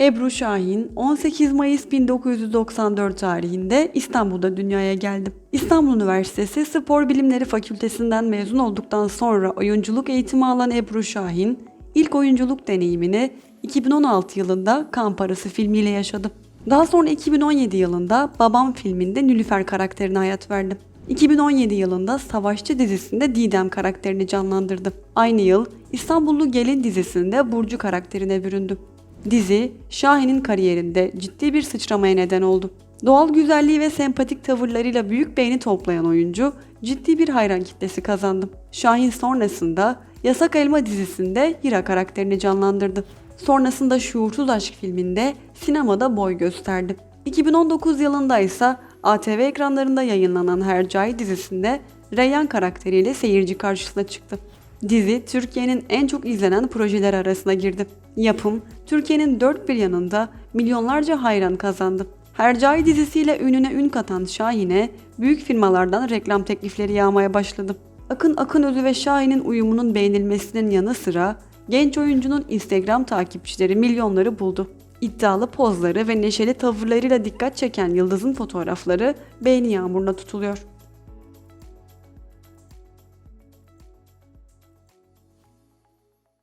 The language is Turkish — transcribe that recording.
Ebru Şahin 18 Mayıs 1994 tarihinde İstanbul'da dünyaya geldi. İstanbul Üniversitesi Spor Bilimleri Fakültesinden mezun olduktan sonra oyunculuk eğitimi alan Ebru Şahin, ilk oyunculuk deneyimini 2016 yılında Kan Parası filmiyle yaşadı. Daha sonra 2017 yılında Babam filminde Nülüfer karakterine hayat verdi. 2017 yılında Savaşçı dizisinde Didem karakterini canlandırdı. Aynı yıl İstanbullu Gelin dizisinde Burcu karakterine büründü. Dizi, Şahin'in kariyerinde ciddi bir sıçramaya neden oldu. Doğal güzelliği ve sempatik tavırlarıyla büyük beğeni toplayan oyuncu ciddi bir hayran kitlesi kazandı. Şahin sonrasında Yasak Elma dizisinde Hira karakterini canlandırdı. Sonrasında Şuursuz Aşk filminde sinemada boy gösterdi. 2019 yılında ise ATV ekranlarında yayınlanan Hercai dizisinde Reyhan karakteriyle seyirci karşısına çıktı. Dizi Türkiye'nin en çok izlenen projeler arasına girdi. Yapım Türkiye'nin dört bir yanında milyonlarca hayran kazandı. Hercai dizisiyle ününe ün katan Şahin'e büyük firmalardan reklam teklifleri yağmaya başladı. Akın Akınözü ve Şahin'in uyumunun beğenilmesinin yanı sıra genç oyuncunun Instagram takipçileri milyonları buldu. İddialı pozları ve neşeli tavırlarıyla dikkat çeken Yıldız'ın fotoğrafları beğeni yağmuruna tutuluyor.